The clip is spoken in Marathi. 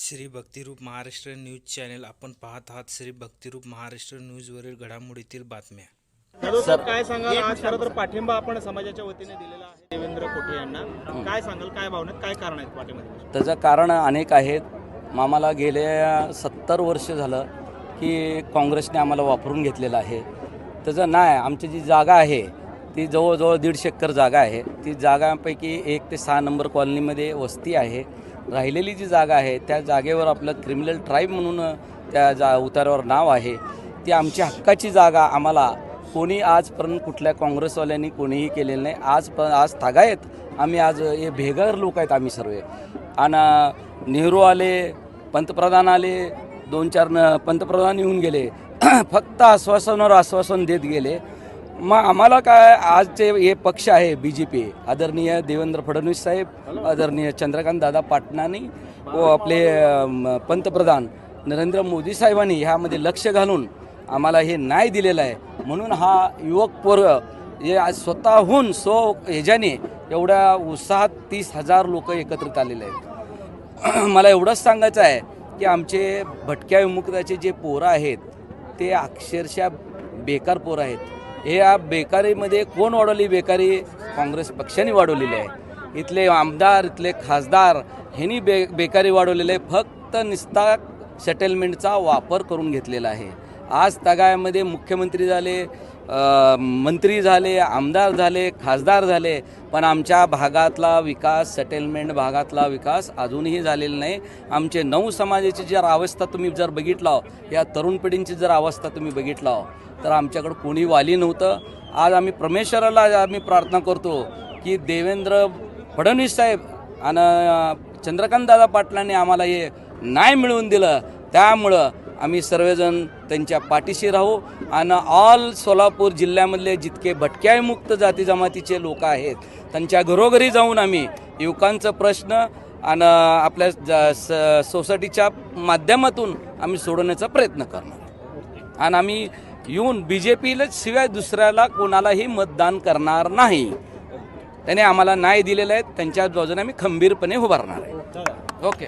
Shri Bhaktirup Maharashtra news channel. आपण पाहत आहात श्री भक्तिरूप महाराष्ट्र न्यूजवरील घडामोडीतील बातम्या. साहेब काय सांगाल? आज खरं तर पाठिंबा आपण समाजाच्या वतीने दिलेला आहे. देवेंद्र कोठे यांना. काय सांगाल? काय भावना? काय कारण आहेत पाठिंबा त्याचं कारण अनेक आहेत. आम्हाला गेल्या सत्तर वर्ष झालं की काँग्रेसने आम्हाला वापरून घेतलेलं आहे. त्याचं नाही आमची जी जागा आहे ती जवळजवळ दीडशे एकर जागा आहे. ती जागांपैकी एक ते सहा नंबर कॉलनीमध्ये वस्ती आहे. राहिलेली जी जागा आहे त्या जागेवर आपलं क्रिमिनल ट्राईब म्हणून त्या जा उतारावर नाव आहे. ती आमची हक्काची जागा आम्हाला कोणी आजपर्यंत कुठल्या काँग्रेसवाल्यांनी कोणीही केलेलं नाही. आज प आज थागायत आम्ही आज हे भेगर लोक आहेत आम्ही सर्व. आणि नेहरू आले पंतप्रधान आले दोन चार न पंतप्रधान येऊन गेले. फक्त आश्वासनावर आश्वासन देत गेले. मग आम्हाला काय आजचे हे पक्ष आहे बी जे पी आदरणीय देवेंद्र फडणवीस साहेब आदरणीय चंद्रकांत दादा पाटणांनी व आपले पंतप्रधान नरेंद्र मोदी साहेबांनी ह्यामध्ये लक्ष घालून आम्हाला हे नाही दिलेलं आहे. म्हणून हा युवक पोरग हे आज स्वतःहून सो ह्याच्याने एवढ्या उत्साहात तीस हजार लोक एकत्रित आलेले आहेत. मला एवढंच सांगायचं आहे की आमचे भटक्या विमुक्ताचे जे पोरं आहेत ते अक्षरशः बेकार पोरं आहेत. हे या बेकारीमध्ये कोण वाढवली बेकारी? काँग्रेस पक्षाने वाढवलेली आहे. इथले आमदार इथले खासदार ह्यांनी बे बेकारी वाढवलेली आहे. फक्त निस्ता सेटलमेंटचा वापर करून घेतलेला आहे. आज तगायामध्ये मुख्यमंत्री झाले मंत्री झाले आमदार झाले खासदार झाले पण आमच्या भागातला विकास सेटलमेंट भागातला विकास अजूनही झालेला नाही. आमचे नऊ समाजाची जर अवस्था तुम्ही जर बघितला हो, या तरुण पिढींची जर अवस्था तुम्ही बघितला हो, तर आमच्याकडं कोणी वाली नव्हतं. आज आम्ही परमेश्वराला आम्ही प्रार्थना करतो की देवेंद्र फडणवीस साहेब आणि चंद्रकांतदादा पाटलांनी आम्हाला हे नाही मिळवून दिलं. त्यामुळं आम्ही सर्वजण त्यांच्या पाठीशी राहू आणि ऑल सोलापूर जिल्ह्यामधले जितके भटक्यामुक्त जाती जमातीचे लोक आहेत त्यांच्या घरोघरी जाऊन आम्ही युवकांचा प्रश्न आणि आपल्या ज- स- सोसायटीच्या माध्यमातून आम्ही सोडवण्याचा प्रयत्न करणार. आणि आम्ही येऊन बी जे पीला शिवाय दुसऱ्याला कोणालाही मतदान करणार नाही. त्याने आम्हाला न्याय दिलेला आहे त्यांच्या बाजूने आम्ही खंबीरपणे उभारणार आहे. ओके.